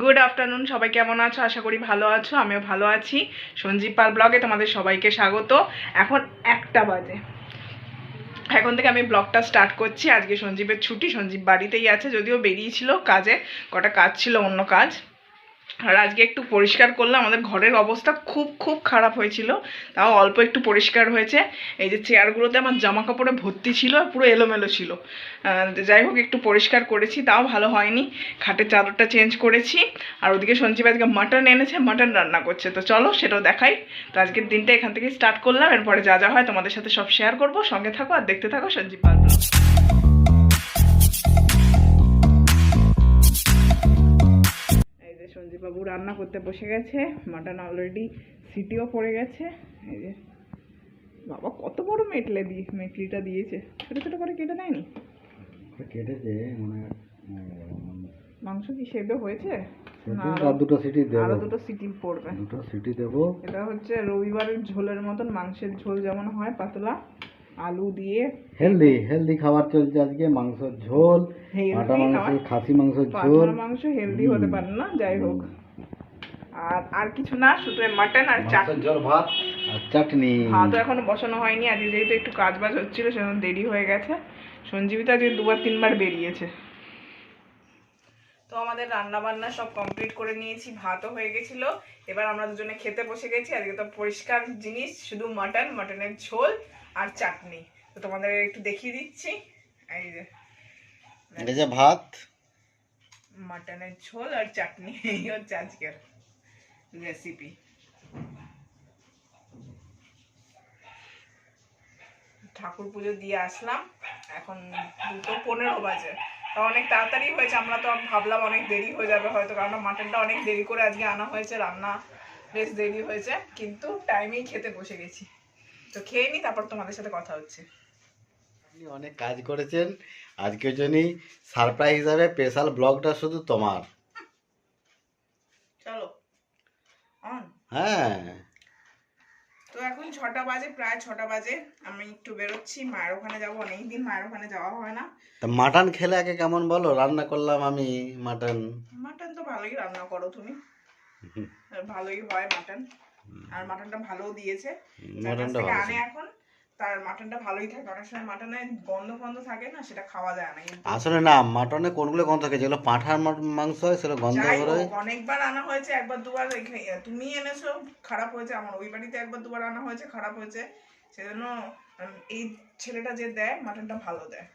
Good afternoon সবাই কেমন আছো? আশা করি ভালো আছো, আমিও ভালো আছি। সঞ্জীব পাল ব্লগে তোমাদের সবাইকে স্বাগত। এখন একটা বাজে। এখন থেকে আমি ব্লগটা স্টার্ট করছি। আজকে সঞ্জীবের ছুটি, সঞ্জীব বাড়িতেই আছে, যদিও বেরিয়েছিল কাজে, কটা কাজ ছিল, অন্য কাজ। আর আজকে একটু পরিষ্কার করলাম, আমাদের ঘরের অবস্থা খুব খুব খারাপ হয়েছিল। তাও অল্প একটু পরিষ্কার হয়েছে। এই যে চেয়ারগুলোতে আমার জামা কাপড়ে ভর্তি ছিল পুরো এলোমেলো ছিল। যাই হোক, একটু পরিষ্কার করেছি, তাও ভালো হয়নি। খাটের চাদরটা চেঞ্জ করেছি। আর ওদিকে সঞ্জীব আজকে মাটন এনেছে মাটন রান্না করছে। তো চলো, সেটাও দেখাই। তো আজকের দিনটা এখান থেকে স্টার্ট করলাম। এরপরে যা যা হয় তোমাদের সাথে সব শেয়ার করব। সঙ্গে থাকো আর দেখতে থাকো সঞ্জীব পাল। বাবু রান্না করতে বসে গেছে মাটন অলরেডি সিটিও পড়ে গেছে। এই যে বাবা কত বড় মেটলে দিয়ে মেটলিটা দিয়েছে। ছোট ছোট করে কেটে দেয়নি? কেটেছে মানে মাংস কি সেদ্ধ হয়েছে? আরো- দুটো সিটি আরও দুটো সিটি পড়বে। দুটো সিটি দেবো। এটা হচ্ছে রবিবারের ঝোলের মতন মাংসের ঝোল যেমন হয় পাতলা আলু দিয়ে। হেলদি হেলদি খাবার চলছে আজকে মাংসের ঝোল কাটা মাংস খাসি মাংসের ঝোল। মাংস হেলদি হতে পারে না যাই হোক। আর আর কিছু না শুধু মাটন আর চাটনি। ভাত আর চাটনি। এখনও বসানো হয়নি আজকে যেহেতু একটু কাজ বাজ হচ্ছিল সেজন্য দেরি হয়ে গেছে। সঞ্জীবিতা আজকে দুবার তিনবার বেরিয়েছে। তো আমাদের রান্না বান্না সব কমপ্লিট করে নিয়েছি ভাতও হয়ে গেছিল। এবার আমরা দুজনে খেতে বসে গেছি আজকে তো পরিষ্কার জিনিস শুধু মাটন মাটনের ঝোল আর চাটনি। তো তোমাদের একটু দেখিয়ে দিচ্ছি এই যে। এটা যে ভাত। মাটনের ঝোল আর চাটনি এই হচ্ছে আজকের। রেসিপি ঠাকুর পুজো দিয়ে আসলাম। এখন দুটো পনেরো বাজে। তা অনেক তাড়াতাড়ি হয়েছে আমরা তো ভাবলাম অনেক দেরি হয়ে যাবে হয়তো কারণ মাটনটা অনেক দেরি করে আজকে আনা হয়েছে রান্না বেশ দেরি হয়েছে কিন্তু টাইমেই খেতে বসে গেছি। তো খেয়ে নি তারপর তোমাদের সাথে কথা হচ্ছে। আপনি অনেক কাজ করেছেন আজকের জন্যই সারপ্রাইজ হিসাবে স্পেশাল ব্লগটা শুধু তোমার। চলো। হ্যাঁ। তো এখন ছটা বাজে প্রায় ছটা বাজে। আমি একটু বেরোচ্ছি মায়ের ওখানে যাব। অনেকদিন মায়ের ওখানে যাওয়া হয় না। তা মাটন খেলে আগে কেমন বলো? রান্না করলাম আমি মাটন। মাটন তো ভালোই রান্না করো তুমি। ভালোই হয় মাটন। আর মাটনটা ভালো দিয়েছে। মাটনটা ভালো আনে। এখন। তার মাটনটা ভালোই থাকে। অনেক সময় মাটনে গন্ধ ফন্ধ থাকে না সেটা খাওয়া যায় না আসলে না মাটনে কোনগুলো গন্ধ থাকে? যেগুলো পাঁঠার মাংস হয় সেগুলো গন্ধ হোক অনেকবার আনা হয়েছে একবার দুবার তুমি এনেছো খারাপ হয়েছে আমার ওই বাড়িতে একবার দুবার আনা হয়েছে খারাপ হয়েছে। সেজন্য এই ছেলেটা যে দেয় মাটনটা ভালো দেয়।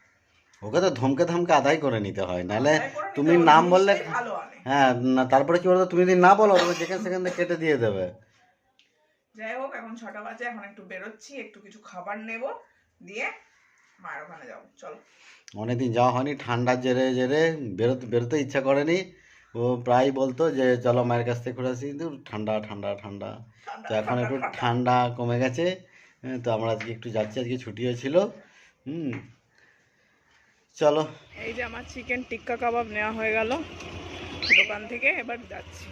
ওকে তো ধমকে ধমকে আদায় করে নিতে হয় নাহলে তুমি নাম বললে হ্যাঁ না তারপরে কি বলতো তুমি যদি না বলো যেখানে সেখানে কেটে দিয়ে দেবে। যাই হোক এখন ছটা বাজে এখন একটু বেরোচ্ছি একটু কিছু খাবার নেব দিয়ে মায়ের ওখানে যাব। চলো। অনেকদিন যাওয়া হয়নি ঠান্ডার জেরে জেরে বেরোতে বেরোতে ইচ্ছা করেনি। ও প্রায় বলতো যে চলো মায়ের কাছ থেকে ঘুরে আসি। কিন্তু ঠান্ডা ঠান্ডা ঠান্ডা। তো এখন একটু ঠান্ডা। কমে গেছে। তো আমরা আজকে একটু যাচ্ছি আজকে ছুটি হয়েছিল হুম। চলো। এই যে আমার চিকেন টিক্কা কাবাব নেওয়া হয়ে গেল। দোকান থেকে এবার যাচ্ছি।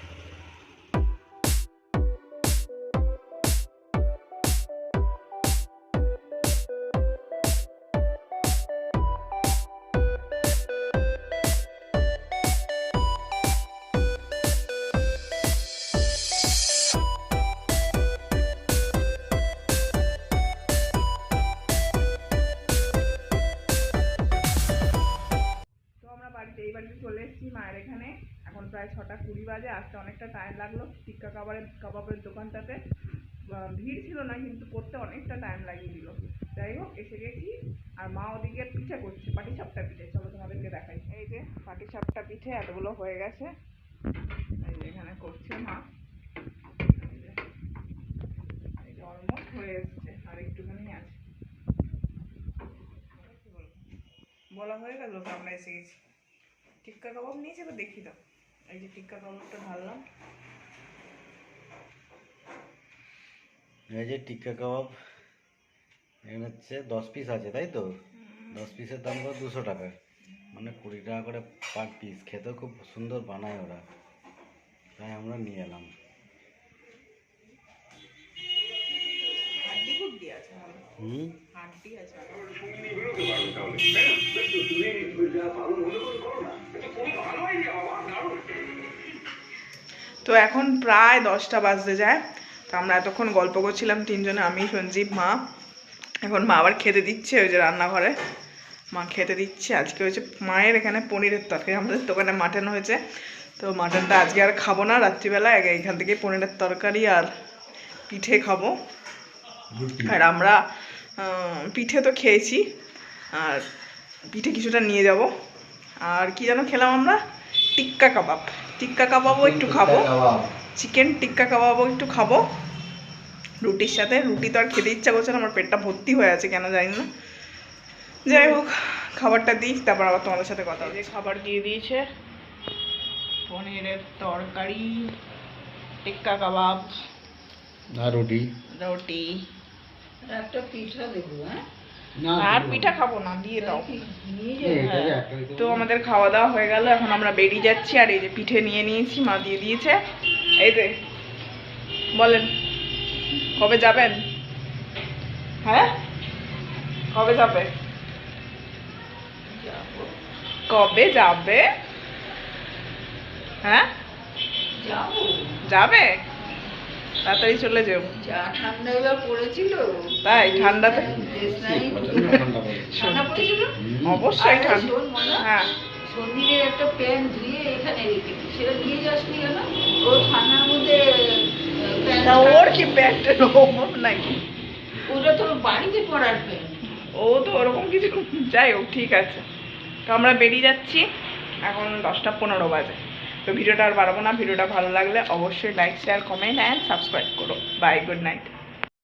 চলে এসেছি মায়ের এখানে। এখন প্রায় ছটা কুড়ি বাজে, আসতে অনেকটা টাইম লাগল। টিক্কা কাবাবের কাবাবের দোকানটাতে। ভিড় ছিল না, কিন্তু করতে অনেকটা টাইম লাগিয়ে দিল। যাই হোক, এসে গেছি। আর মা ওদিকে পিঠে করছে, পাটি সাপটা পিঠে। চলো তোমাদেরকে দেখাই। এই যে, পাটি সাপটা পিঠে এতগুলো হয়ে গেছে। এই যে, এখানে করছে মা। এই অলমোস্ট হয়ে এসছে। আর একটুখানি আছে। বলা? হয়ে গেল আমরা এসে গেছি। টিক্কা কাবাব নিয়েছি এবার দেখি দাও। এই যে টিক্কা কাবাবটা ঢাললাম। এই যে টিক্কা কাবাব এখানে হচ্ছে দশ পিস আছে তাই তো? দশ পিসের দাম করে দুশো টাকা। মানে কুড়ি টাকা করে পার পিস খেতেও খুব সুন্দর বানায় ওরা। তাই আমরা নিয়ে এলাম। হুম? হাড্ডি আছে। তো এখন প্রায় দশটা বাজতে যায়। তো আমরা এতক্ষণ গল্প করছিলাম তিনজনে আমি সঞ্জীব মা। এখন মা আবার খেতে দিচ্ছে ওই যে রান্নাঘরে। মা খেতে দিচ্ছে। আজকে হয়েছে মায়ের এখানে পনিরের তরকারি। আমাদের দোকানে মাটন হয়েছে। তো মাটনটা আজকে আর খাব না। রাত্রিবেলা এখান থেকে পনিরের তরকারি আর পিঠে খাব। আর আমরা পিঠে তো খেয়েছি। আর পিঠে কিছুটা নিয়ে যাব। আর কি যেন খেলাম আমরা? টিক্কা কাবাব। টিক্কা কাবাবও একটু খাব। চিকেন টিক্কা কাবাবও একটু খাব। রুটির সাথে। রুটি তো আর খেতে ইচ্ছা করছে না আমার পেটটা ভর্তি হয়ে আছে কেন জানি না। যাই হোক খাবারটা দিই তারপর আবার তোমাদের সাথে কথা হবে খাবার দিয়ে দিয়েছে। পনিরের তরকারি টিক্কা কাবাব। আর রুটি। রুটি। একটা পিঠা দেবো হ্যাঁ? আর পিঠা খাব না দিয়ে দাও। হ্যাঁ। তো আমাদের খাওয়া দাওয়া হয়ে গেল এখন আমরা বেরিয়ে যাচ্ছি আর এই যে পিঠে নিয়ে নিয়েছি মা দিয়ে দিয়েছে। এই যে বলেন কবে যাবেন? হ্যাঁ? কবে যাবে? কবে যাবে? হ্যাঁ? যাব। যাবে? তাড়াতাড়ি চলে যেও। যা ঠান্ডা এবার পড়েছিল। তাই ঠান্ডাতে? দেশ নাই। ঠান্ডা অবশ্যই ঠান্ডা। হ্যাঁ। সন্দীপের একটা প্যান্ট ধুয়ে এখানে রেখেছি সেটা যাসনি কেন? ও ঠান্ডার মধ্যে আহ, প্যান্ট তা ওর কি প্যান্টের অভাব নাকি? ওটা তোর বাড়িতে পরার প্যান্ট। ও তো ওরকম কিছু। যাই হোক ঠিক আছে। তো আমরা বেরিয়ে যাচ্ছি। এখন দশটা পনেরো বাজে। তো ভিডিওটা আর বাড়াবো না, ভিডিওটা ভালো লাগলে অবশ্যই like share comment and subscribe করো। Bye good night